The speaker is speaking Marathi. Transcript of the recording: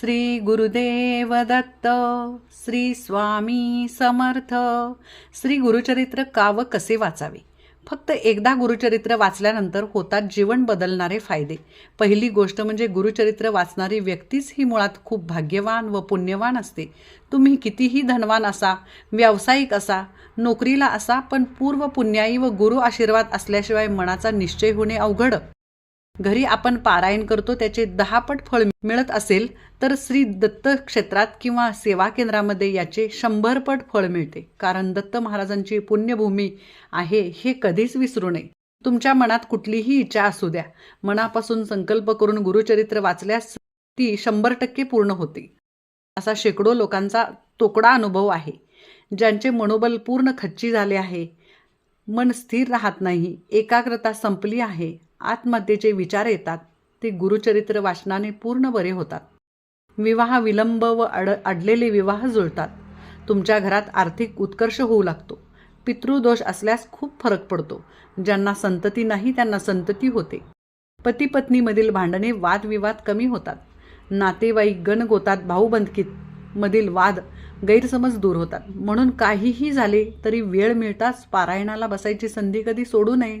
श्री गुरुदेव दत्त श्री स्वामी समर्थ. श्री गुरुचरित्र का व कसे वाचावे? फक्त एकदा गुरुचरित्र वाचल्यानंतर होतात जीवन बदलणारे फायदे. पहिली गोष्ट म्हणजे गुरुचरित्र वाचणारी व्यक्तीच ही मुळात खूप भाग्यवान व पुण्यवान असते. तुम्ही कितीही धनवान असा व्यावसायिक असा नोकरीला असा पण पूर्व पुण्याई व गुरु आशीर्वाद असल्याशिवाय मनाचा निश्चय होणे अवघड. घरी आपण पारायण करतो त्याचे दहा पट फळ मिळत असेल तर श्री दत्त क्षेत्रात किंवा सेवा केंद्रामध्ये याचे शंभर पट फळ मिळते. कारण दत्त महाराजांची पुण्यभूमी आहे हे कधीच विसरू नये. तुमच्या मनात कुठलीही इच्छा असू द्या. मनापासून संकल्प करून गुरुचरित्र वाचल्यास ती शंभर टक्के पूर्ण होते. असा शेकडो लोकांचा तोकडा अनुभव आहे. ज्यांचे मनोबल पूर्ण खच्ची झाले आहे मन स्थिर राहत नाही एकाग्रता संपली आहे आत्महत्येचे विचार येतात ते गुरुचरित्र वाचनाने पूर्ण बरे होतात. विवाह विलंब व अड अडलेले विवाह जुळतात. तुमच्या घरात आर्थिक उत्कर्ष होऊ लागतो. पितृदोष असल्यास खूप फरक पडतो. ज्यांना संतती नाही त्यांना संतती होते. पती पत्नीमधील भांडणे वादविवाद कमी होतात. नातेवाईक गणगोतात भाऊबंदकीत मधील वाद गैरसमज दूर होतात. म्हणून काहीही झाले तरी वेळ मिळताच पारायणाला बसायची संधी कधी सोडू नये.